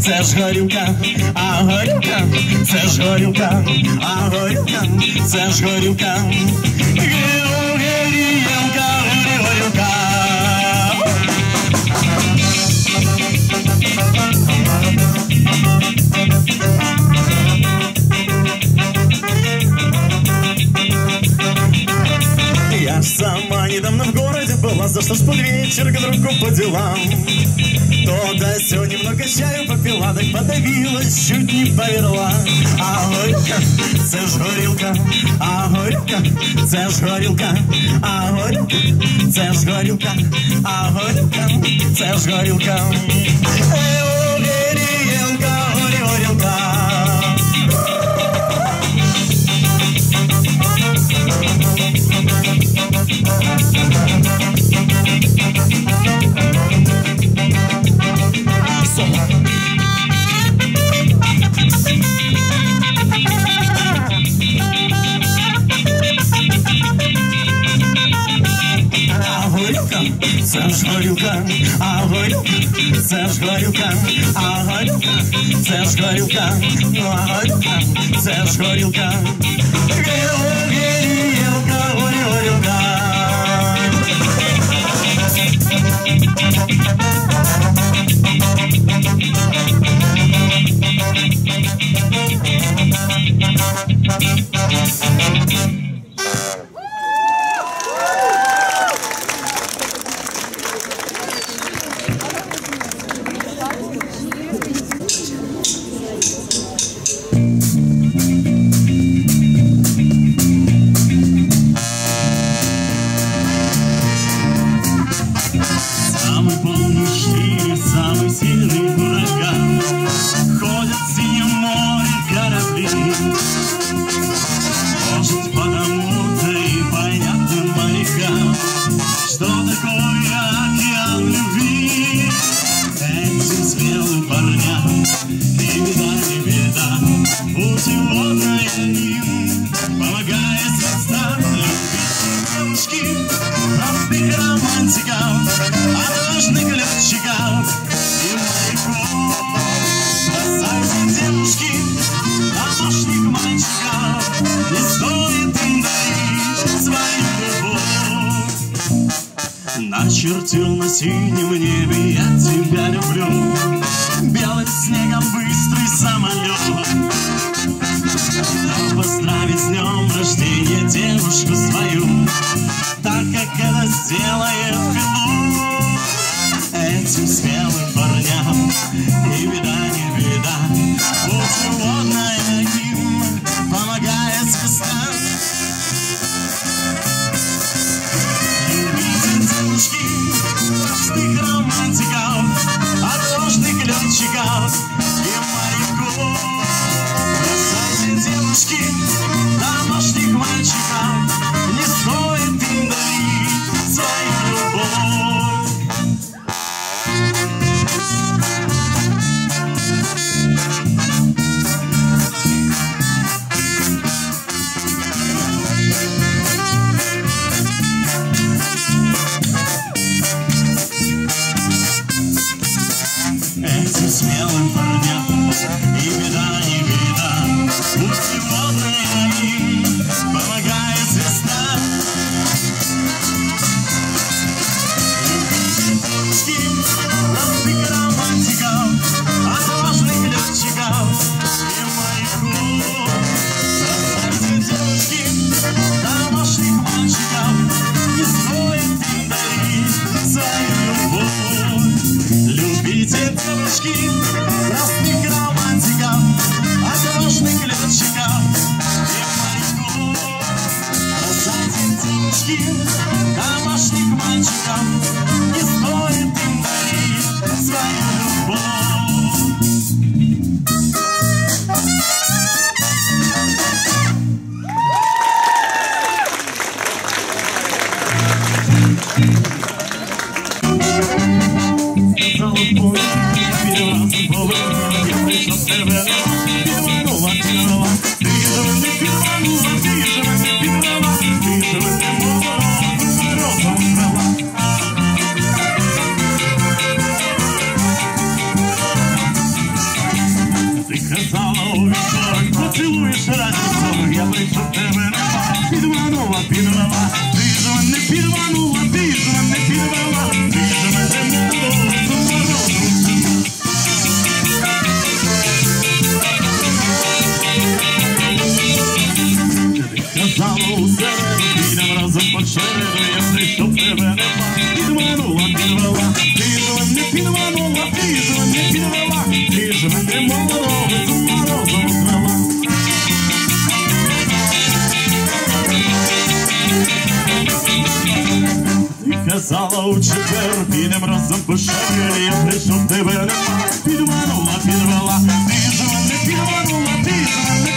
це ж горюка, а горюка, це ж горюка, а горюка, це ж горюка. Thank you. Сама недавно в городе была, за что ж под вечер к другу по делам. То да сё немного чаю попила, так подавилась, чуть не поверла. А горька, це ж горілка, а горілка, це ж горілка, а горілка, це ж горілка, а горілка, це ж горілка. Ей, це ж горілка, а горілка, це ж горілка, ну а горілка, це ж горілка. Горілка. синем небе я тебя люблю. Hello, hello. Казала у четвер, підем разом по шарі, я прийшов тебе підманула, підвела, ти ж мене підманула, ти ж мене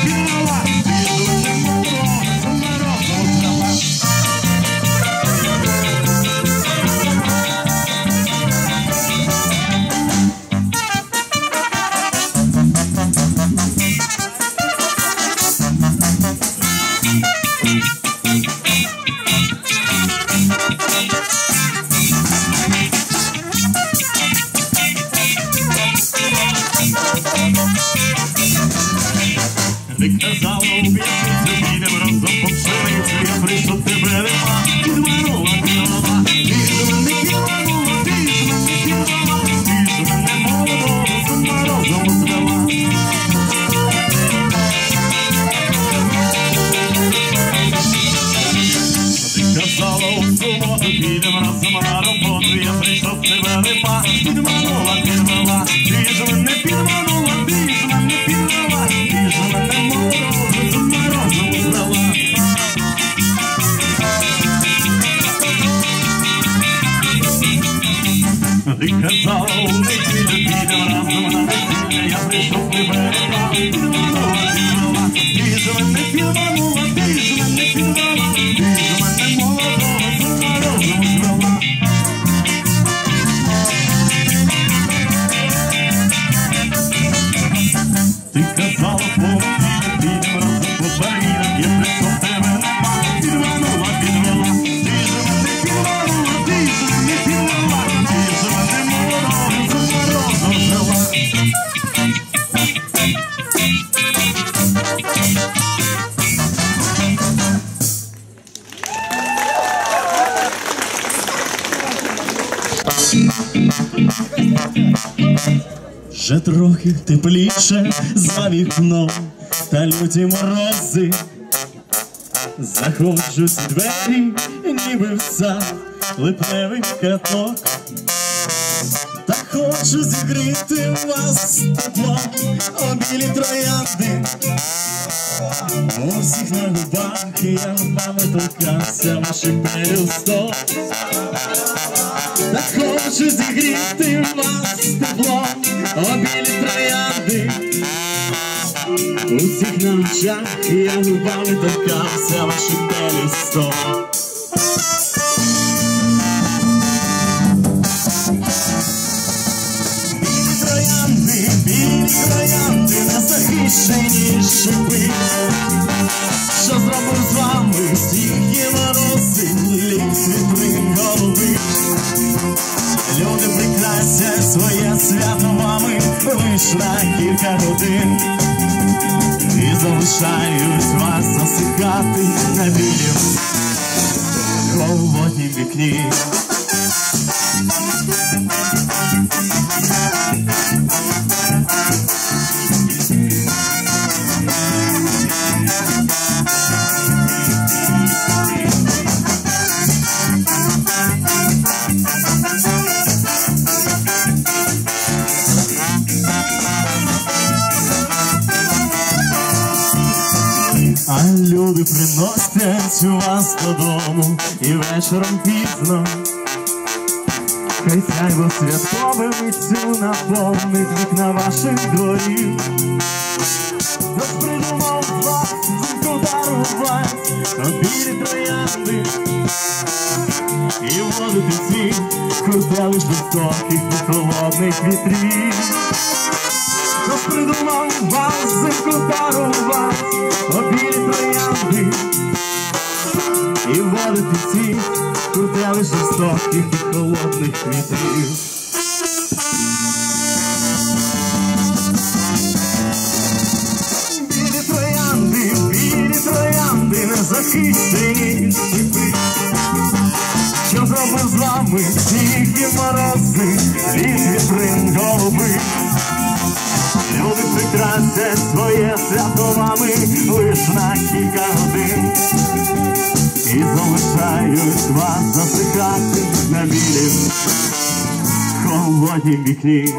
тепліше за вікном, та люті морози. Заходжу в двері, ніби в сад, липневий каток. Та хочу зігріти вас теплом, о білі троянди. У всіх на губах я губами торкався ваших пелюсток. Та хочу зігріти вас теплом, о білі троянди. У всіх на очах я губами торкався ваших пелюсток. Білі троянди, білі троянди, не захищені шипи. Що зробив з вами всіх є морози, лілі світли голови. Люди прикрасять своє свято мами, лиш на кілька годин. І залишають вас засихати на білім холоднім вікні. Приносять вас додому і вечором пізно. Хай сяйво святкове миттю наповнить вікна ваших дворів. Хтось придумав вас, зимку дарувати, а білі троянди. І водити ці курделиш високих і холодних вітрів. Хтось придумав вас, зимку дарував, і холодних вітрів. Білі троянди, білі троянди, незахищені шипи. Що зробив з вами тихі морози, літ вітрин голуби. Люди прикрасять своє свято вами лиш на кілька годин. І залишають вас засихати холоднім вікні.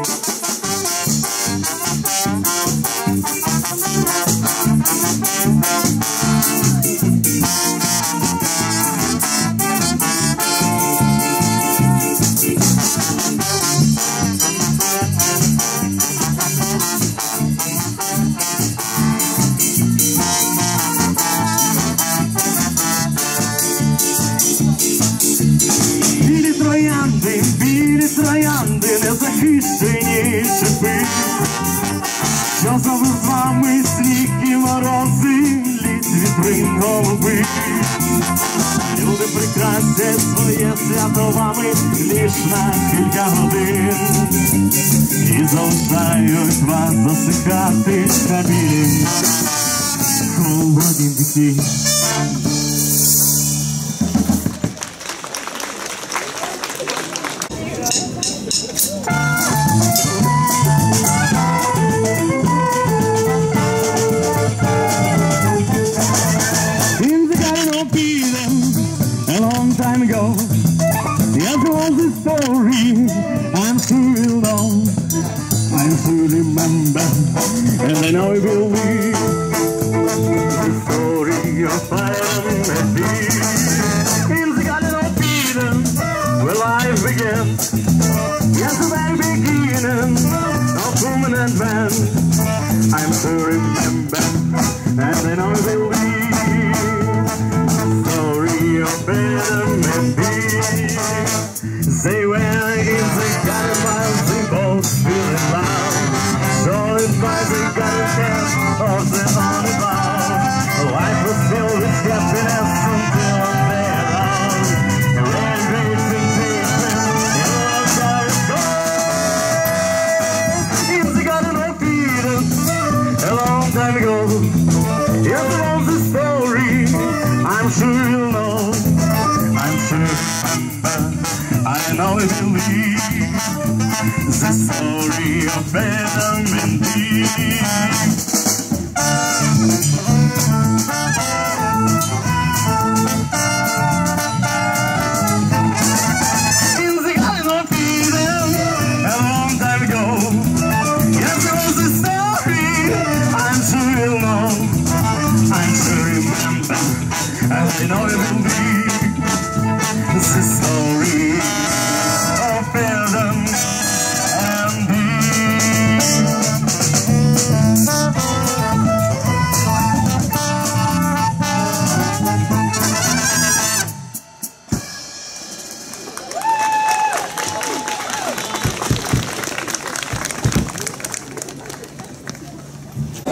прикрасять своє свято вами лиш на кілька годин. І залишають вас засихати на білім холоднім вікні. Where life began Yes, the very beginning Of and man I'm sure remember And I know will be the story of Adam and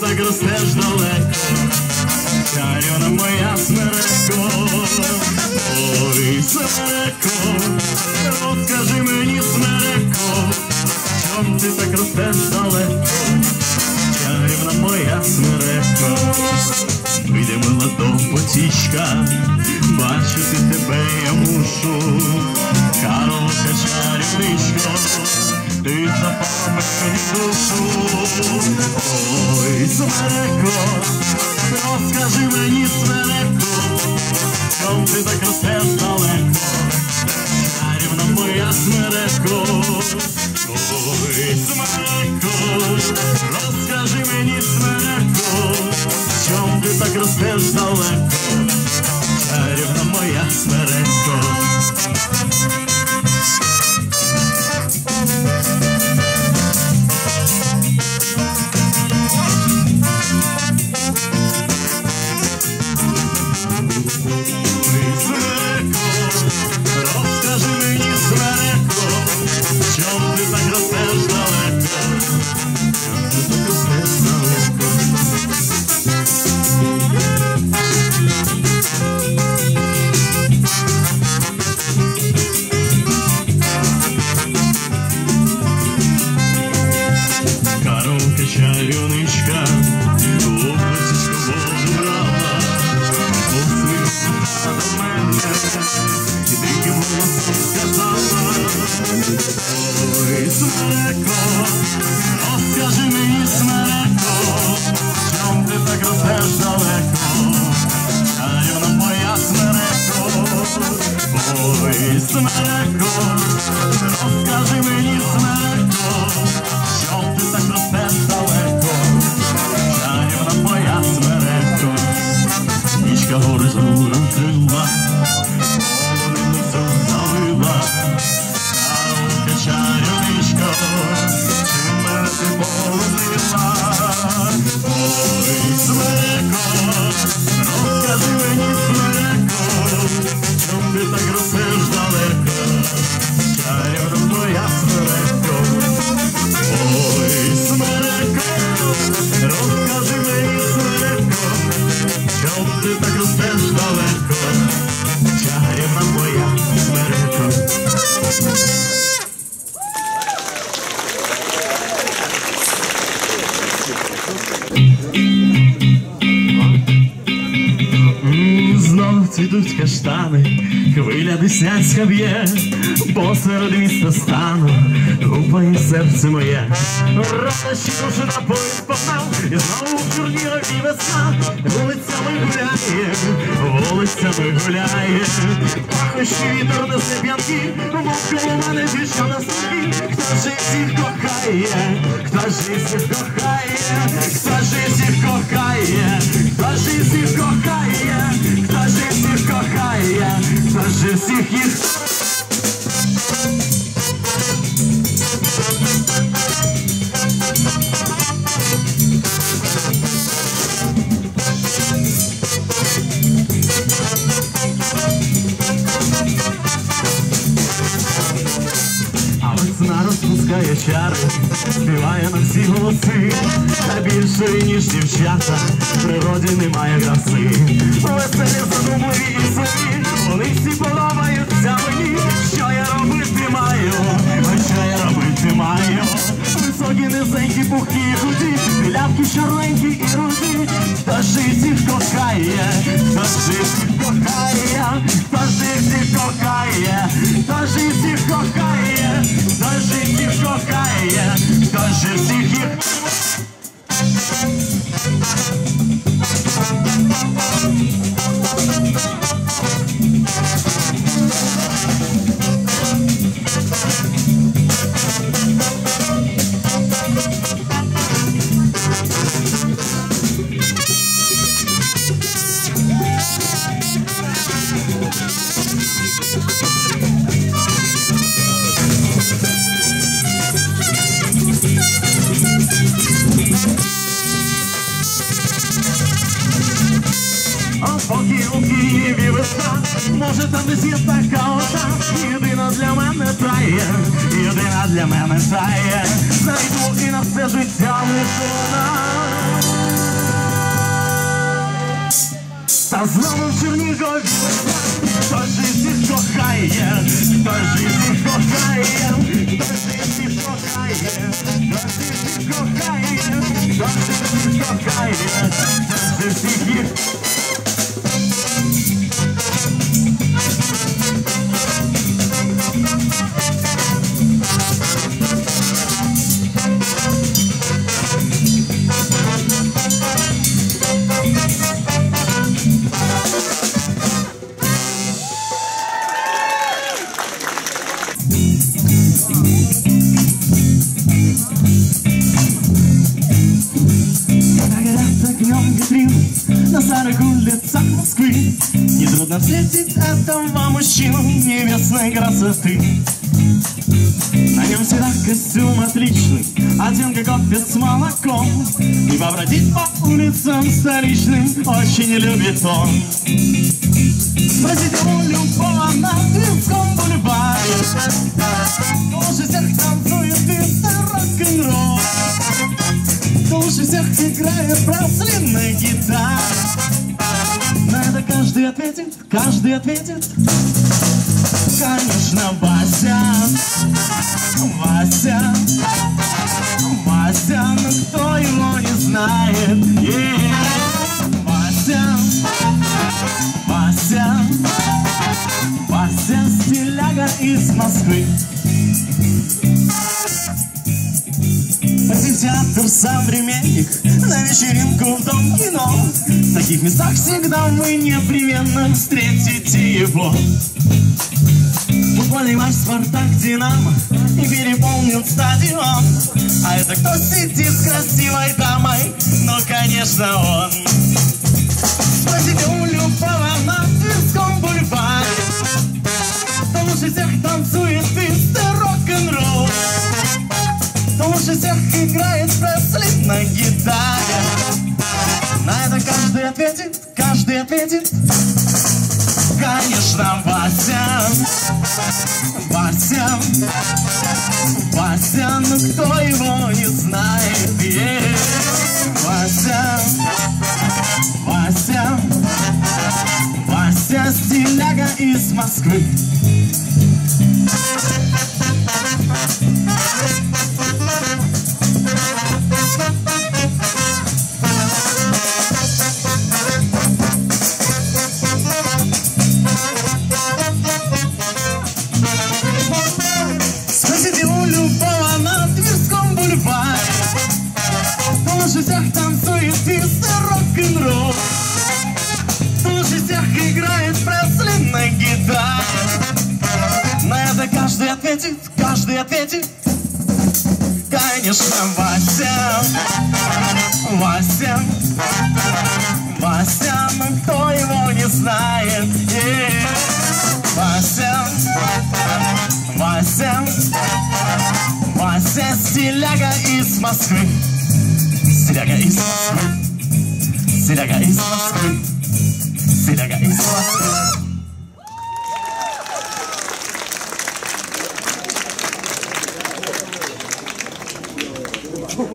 так ростеш далеко, чарівна моя смереко. Ой, смереко, розкажи мені, смереко, чом ти так ростеш далеко, чарівна моя смереко. Вийде мила до потічка, бачити тебе я мушу, Карлка чарівничко, ти запала мені душу. Ой, смереко, розкажи мені, смереко, чом ти так ростеш далеко, чарівна моя смереко. Ой, смереко, розкажи мені, смереко, чом ти так ростеш далеко, деснянська б'є, посеред міста стану, гупає серце моє. Рада, душу на поїзд погнав, і знову в Чернігові весна, вулицями гуляє, вулицями гуляє, пахощі вітер несе п'янки, мов коло мене більше на собі, хто ж із всіх кохає, хто ж всіх кохає, хто ж всіх кохає, хто ж всіх кохає, хто ж всіх кохає, хто ж всіх їх. Співає на всі голоси, та більше, ніж дівчата, в природі немає краси. Веселі задумливі і собі, вони всі подобаються мені. Що я робити маю? а що я робити маю? Високі, низенькі, пухкі і худі, білявки чорненькі і руді. Їх всіх кохає? Їх всіх кохає? Їх всіх кохає? Їх всіх кохає? Їх всіх кохає? Хто ж їх всіх їх поки у Києві весна, може там десь є така ота, єдина для мене тає, єдина для мене тає, знайду і на все життя вона. Та знову в Чернігові весна, хто ж із кохає, хто ж кохає, хто ж із кохає, хто ж із кохає, хто ж із кохає, Нетрудно встретить этого мужчину небесной красоты. На нем всегда костюм отличный Оден как кофе с молоком. И побродить по улицам столичным Очень любит он. Спросите у любого на Тверском бульваре. Лучше всех танцует и рок-н-ролл. Лучше всех играет браслин на гитаре На это каждый ответит, каждый ответит. Конечно, Вася Вася Вася, но кто его не знает? Yeah. Вася Вася Вася стиляга из Москвы Театр современник На вечеринку в дом кино. В таких местах всегда вы непременно встретите его. Футбольный матч Спартак Динамо И переполнен стадион. А это кто сидит с красивой дамой? Ну, конечно, он. Спросите у любого на Тверском бульваре. Кто лучше всех танцует писты Вася Вася, ну кто его не знает каждый ответит Конечно, Вася. Вася. Вася, но кто его не знает? Yeah. Вася. Вася. Вася стиляга из Москвы. Стиляга из Москвы. Стиляга из Москвы. Стиляга из Москвы